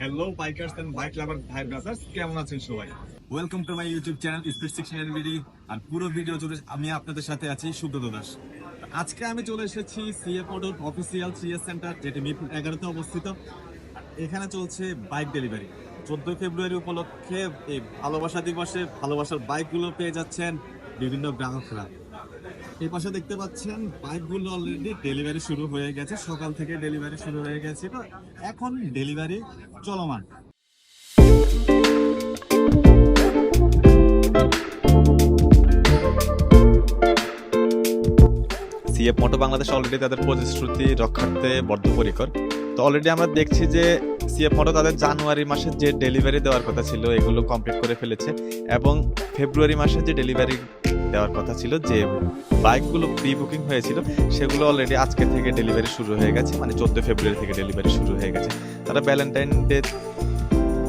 Hello bikers and bike lover ভাই brothers কেমন আছেন সবাই? Welcome to my YouTube channel speed section NBD আর পুরো ভিডিও জুড়ে আমি আপনাদের সাথে আছি সুব্রত দাস। আজকে আমি চলে এসেছি CA motor official CS centre যেটি মিরপুর এগারোতে অবস্থিত। এখানে চলছে বাইক ডেলিভারি চোদ্দই ফেব্রুয়ারি উপলক্ষে এই ভালোবাসা দিবসে ভালোবাসার বাইকগুলো পেয়ে যাচ্ছেন বিভিন্ন গ্রাহকরা। এই পাশে দেখতে পাচ্ছেন বাইকগুলো অলরেডি ডেলিভারি শুরু হয়ে গেছে। সকাল থেকে ডেলিভারি শুরু হয়ে গেছে। তো এখন ডেলিভারি চলমান। সিএফ মোটো বাংলাদেশ অলরেডি তাদের প্রতিশ্রুতি রক্ষার্থে বদ্ধপরিকর। তো অলরেডি আমরা দেখছি যে সিএফ মোটো তাদের জানুয়ারি মাসে যে ডেলিভারি দেওয়ার কথা ছিল, এগুলো কমপ্লিট করে ফেলেছে এবং ফেব্রুয়ারি মাসে যে ডেলিভারি দেওয়ার কথা ছিল যে বাইকগুলো প্রি বুকিং হয়েছিল সেগুলো অলরেডি আজকে থেকে ডেলিভারি শুরু হয়ে গেছে মানে চোদ্দ ফেব্রুয়ারি থেকে ডেলিভারি শুরু হয়ে গেছে। তারা ভ্যালেন্টাইন ডে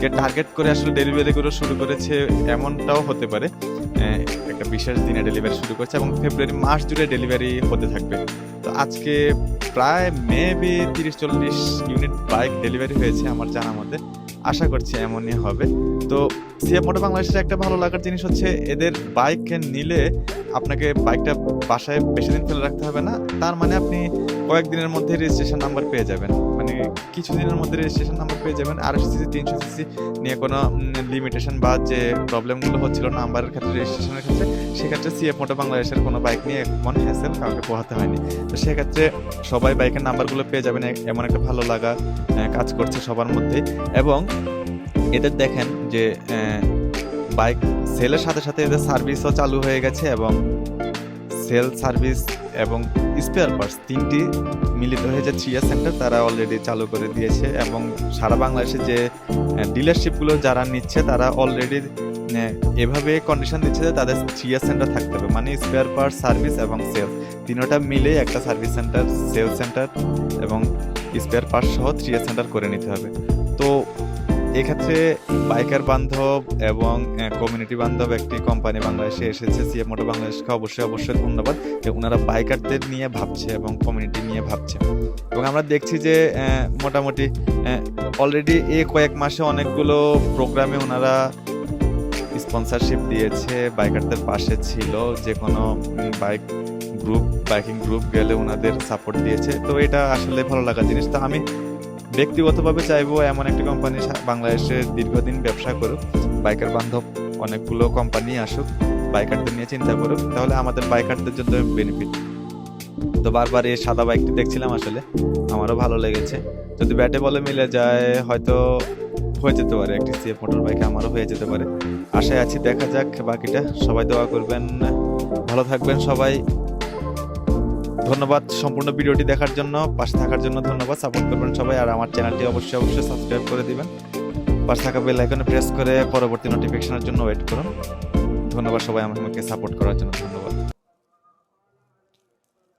কে টার্গেট করে আসলে ডেলিভারিগুলো শুরু করেছে এমনটাও হতে পারে। আহ, একটা বিশেষ দিনে ডেলিভারি শুরু করেছে এবং ফেব্রুয়ারি মাস জুড়ে ডেলিভারি হতে থাকবে। তো আজকে প্রায় মেবি তিরিশ চল্লিশ ইউনিট বাইক ডেলিভারি হয়েছে আমার জানা মতে। আশা করছি এমনই হবে। তো সিএফ মোটর বাংলাদেশের একটা ভালো লাগার জিনিস হচ্ছে এদের বাইক নিলে আপনাকে বাইকটা বাসায় বেশি দিন ফেলে রাখতে হবে না। তার মানে আপনি কয়েকদিনের মধ্যে রেজিস্ট্রেশন নাম্বার পেয়ে যাবেন। কিছুদিনের মধ্যে রেজিস্ট্রেশন নাম্বার পেয়ে যাবেন। আড়াইশো সিসি তিনশো সিসি নিয়ে কোনো লিমিটেশন বা যে প্রবলেমগুলো হচ্ছিল নাম্বারের ক্ষেত্রে রেজিস্ট্রেশনের ক্ষেত্রে, সেক্ষেত্রে সিএফ মোটো বাংলাদেশের কোনো বাইক নিয়ে এমন হ্যাসেল কাউকে পোহাতে হয়নি। তো সেক্ষেত্রে সবাই বাইকের নাম্বারগুলো পেয়ে যাবেন। এমন একটা ভালো লাগা কাজ করছে সবার মধ্যে এবং এদের দেখেন যে বাইক সেলের সাথে সাথে এদের সার্ভিসও চালু হয়ে গেছে এবং সেল সার্ভিস এবং স্পেয়ার পার্টস তিনটি মিলিত হয়ে যে চিয়া সেন্টার তারা অলরেডি চালু করে দিয়েছে এবং সারা বাংলাদেশে যে ডিলারশিপগুলো যারা নিচ্ছে তারা অলরেডি এভাবে কন্ডিশন দিচ্ছে যে তাদের চিয়া সেন্টার থাকতে হবে। মানে স্পেয়ার পার্ট সার্ভিস এবং সেল তিনোটা মিলে একটা সার্ভিস সেন্টার সেল সেন্টার এবং স্পেয়ার পার্ট সহ চিয়া সেন্টার করে নিতে হবে। তো এক্ষেত্রে বাইকার বান্ধব এবং কমিউনিটি বান্ধব একটি কোম্পানি বাংলাদেশে এসেছে সিএম মোটো বাংলাদেশকে অবশ্যই অবশ্যই ধন্যবাদ। ওনারা বাইকারদের নিয়ে ভাবছে এবং কমিউনিটি নিয়ে ভাবছে। এবং আমরা দেখছি যে মোটামুটি অলরেডি এই কয়েক মাসে অনেকগুলো প্রোগ্রামে ওনারা স্পন্সরশিপ দিয়েছে, বাইকারদের পাশে ছিল, যে কোনো বাইক গ্রুপ বাইকিং গ্রুপ গেলে ওনাদের সাপোর্ট দিয়েছে। তো এটা আসলে ভালো লাগা জিনিস। তো আমি ব্যক্তিগতভাবে চাইব এমন একটা কোম্পানি বাংলাদেশে দীর্ঘদিন ব্যবসা করুক বাইকার বান্ধব অনেকগুলো কোম্পানি আসুক বাইকারদের নিয়ে চিন্তা করুক, তাহলে আমাদের বাইকারদের জন্য বেনিফিট তো বারবার এই সাদা বাইকটি দেখছিলাম আসলে, আমারও ভালো লেগেছে। যদি ব্যাটে বলে মিলে যায়, হয়তো হয়ে যেতে পারে, একটি সিএফ মোটর বাইক আমারও হয়ে যেতে পারে। আশায় আছি, দেখা যাক, বাকিটা সবাই দোয়া করবেন। ভালো থাকবেন সবাই। ধন্যবাদ সম্পূর্ণ ভিডিওটি দেখার জন্য, পাশে থাকার জন্য ধন্যবাদ সাপোর্ট করবেন সবাই, আর আমার চ্যানেলটি অবশ্যই অবশ্যই সাবস্ক্রাইব করে দিবেন। পাশে থাকা বেল আইকনে প্রেস করে পরবর্তী নোটিফিকেশনের জন্য ওয়েট করুন। ধন্যবাদ সবাই আমাকে সাপোর্ট করার জন্য, ধন্যবাদ।